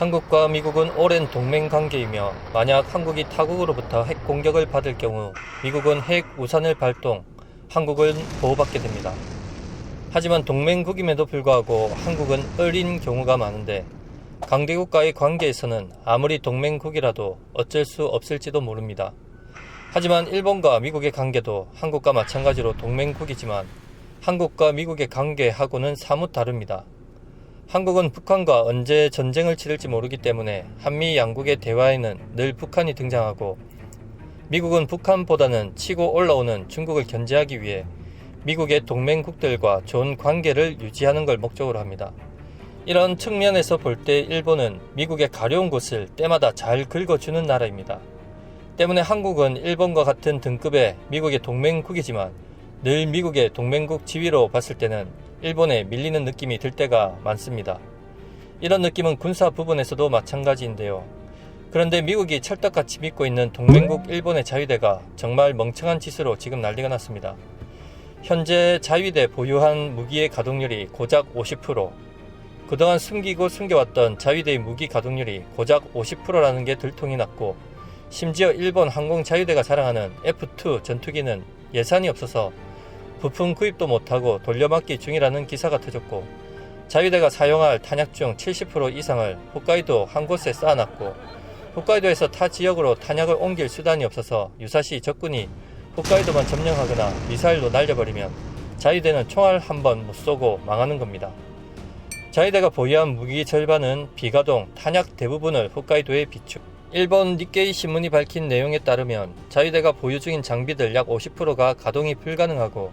한국과 미국은 오랜 동맹 관계이며 만약 한국이 타국으로부터 핵 공격을 받을 경우 미국은 핵 우산을 발동, 한국은 보호받게 됩니다. 하지만 동맹국임에도 불구하고 한국은 어린 경우가 많은데 강대국과의 관계에서는 아무리 동맹국이라도 어쩔 수 없을지도 모릅니다. 하지만 일본과 미국의 관계도 한국과 마찬가지로 동맹국이지만 한국과 미국의 관계하고는 사뭇 다릅니다. 한국은 북한과 언제 전쟁을 치를지 모르기 때문에 한미 양국의 대화에는 늘 북한이 등장하고 미국은 북한보다는 치고 올라오는 중국을 견제하기 위해 미국의 동맹국들과 좋은 관계를 유지하는 걸 목적으로 합니다. 이런 측면에서 볼 때 일본은 미국의 가려운 곳을 때마다 잘 긁어주는 나라입니다. 때문에 한국은 일본과 같은 등급의 미국의 동맹국이지만 늘 미국의 동맹국 지위로 봤을 때는 일본에 밀리는 느낌이 들 때가 많습니다. 이런 느낌은 군사 부분에서도 마찬가지인데요. 그런데 미국이 찰떡같이 믿고 있는 동맹국 일본의 자위대가 정말 멍청한 짓으로 지금 난리가 났습니다. 현재 자위대 보유한 무기의 가동률이 고작 50%, 그동안 숨기고 숨겨왔던 자위대의 무기 가동률이 고작 50%라는 게 들통이 났고, 심지어 일본 항공 자위대가 자랑하는 F2 전투기는 예산이 없어서 부품 구입도 못하고 돌려막기 중이라는 기사가 터졌고 자위대가 사용할 탄약 중 70% 이상을 홋카이도 한 곳에 쌓아놨고 홋카이도에서 타 지역으로 탄약을 옮길 수단이 없어서 유사시 적군이 홋카이도만 점령하거나 미사일로 날려버리면 자위대는 총알 한 번 못 쏘고 망하는 겁니다. 자위대가 보유한 무기 절반은 비가동, 탄약 대부분을 홋카이도에 비축. 일본 니케이 신문이 밝힌 내용에 따르면 자위대가 보유 중인 장비들 약 50%가 가동이 불가능하고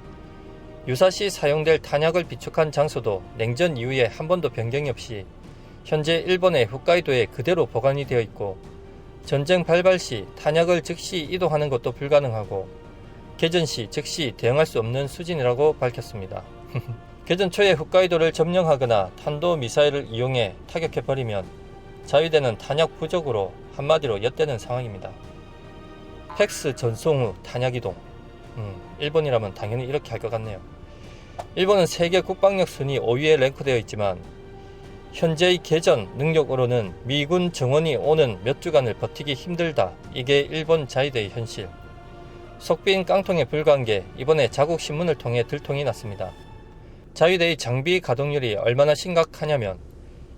유사시 사용될 탄약을 비축한 장소도 냉전 이후에 한 번도 변경이 없이 현재 일본의 홋카이도에 그대로 보관이 되어 있고 전쟁 발발 시 탄약을 즉시 이동하는 것도 불가능하고 개전 시 즉시 대응할 수 없는 수준이라고 밝혔습니다. 개전 초에 홋카이도를 점령하거나 탄도 미사일을 이용해 타격해 버리면 자위대는 탄약 부족으로 한마디로 엿대는 상황입니다. 팩스 전송 후 탄약 이동. 음, 일본이라면 당연히 이렇게 할 것 같네요. 일본은 세계 국방력 순위 5위에 랭크되어 있지만 현재의 개전 능력으로는 미군 정원이 오는 몇 주간을 버티기 힘들다. 이게 일본 자위대의 현실. 속빈 깡통에 불과한 게 이번에 자국 신문을 통해 들통이 났습니다. 자위대의 장비 가동률이 얼마나 심각하냐면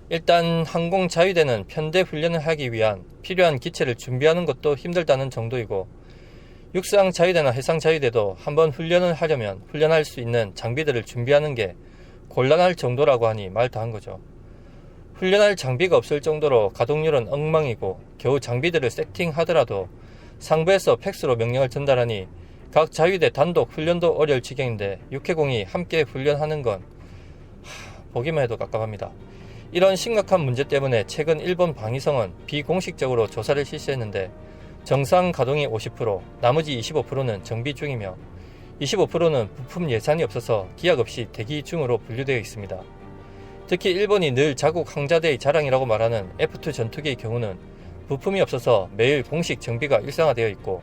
일단 항공 자위대는 편대 훈련을 하기 위한 필요한 기체를 준비하는 것도 힘들다는 정도이고 육상 자위대나 해상 자위대도 한번 훈련을 하려면 훈련할 수 있는 장비들을 준비하는 게 곤란할 정도라고 하니 말다한 거죠. 훈련할 장비가 없을 정도로 가동률은 엉망이고 겨우 장비들을 세팅하더라도 상부에서 팩스로 명령을 전달하니 각 자위대 단독 훈련도 어려울 지경인데 육해공이 함께 훈련하는 건 하, 보기만 해도 깝깝합니다. 이런 심각한 문제 때문에 최근 일본 방위성은 비공식적으로 조사를 실시했는데 정상 가동이 50%, 나머지 25%는 정비 중이며 25%는 부품 예산이 없어서 기약 없이 대기 중으로 분류되어 있습니다. 특히 일본이 늘 자국 항자대의 자랑이라고 말하는 F2 전투기의 경우는 부품이 없어서 매일 공식 정비가 일상화되어 있고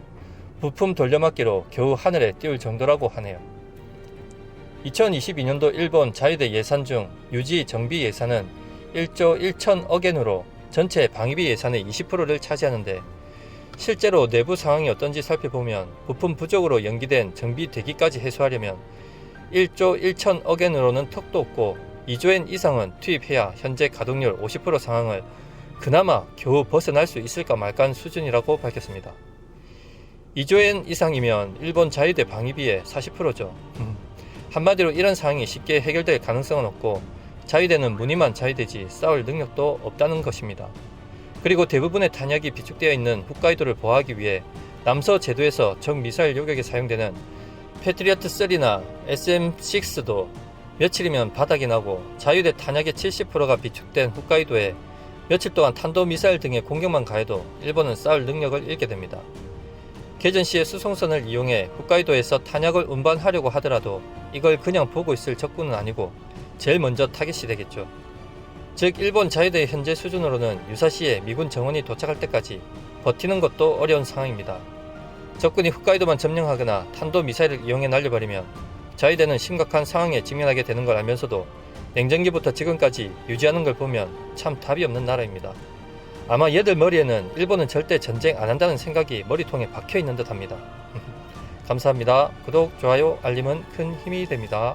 부품 돌려막기로 겨우 하늘에 띄울 정도라고 하네요. 2022년도 일본 자위대 예산 중 유지 정비 예산은 1조 1천억 엔으로 전체 방위비 예산의 20%를 차지하는데 실제로 내부 상황이 어떤지 살펴보면 부품 부족으로 연기된 정비 대기까지 해소하려면 1조 1천억 엔으로는 턱도 없고 2조 엔 이상은 투입해야 현재 가동률 50% 상황을 그나마 겨우 벗어날 수 있을까 말까한 수준이라고 밝혔습니다. 2조 엔 이상이면 일본 자위대 방위비의 40%죠. 한마디로 이런 상황이 쉽게 해결될 가능성은 없고 자위대는 무늬만 자위대지 싸울 능력도 없다는 것입니다. 그리고 대부분의 탄약이 비축되어 있는 홋카이도를 보호하기 위해 남서 제도에서 적 미사일 요격에 사용되는 패트리어트 3나 SM6도 며칠이면 바닥이 나고 자유대 탄약의 70%가 비축된 홋카이도에 며칠 동안 탄도 미사일 등의 공격만 가해도 일본은 싸울 능력을 잃게 됩니다. 개전 시에 수송선을 이용해 홋카이도에서 탄약을 운반하려고 하더라도 이걸 그냥 보고 있을 적군은 아니고 제일 먼저 타겟이 되겠죠. 즉 일본 자위대의 현재 수준으로는 유사시에 미군 정원이 도착할 때까지 버티는 것도 어려운 상황입니다. 적군이 홋카이도만 점령하거나 탄도 미사일을 이용해 날려버리면 자위대는 심각한 상황에 직면하게 되는 걸 알면서도 냉전기부터 지금까지 유지하는 걸 보면 참 답이 없는 나라입니다. 아마 얘들 머리에는 일본은 절대 전쟁 안 한다는 생각이 머리통에 박혀 있는 듯 합니다. 감사합니다. 구독, 좋아요, 알림은 큰 힘이 됩니다.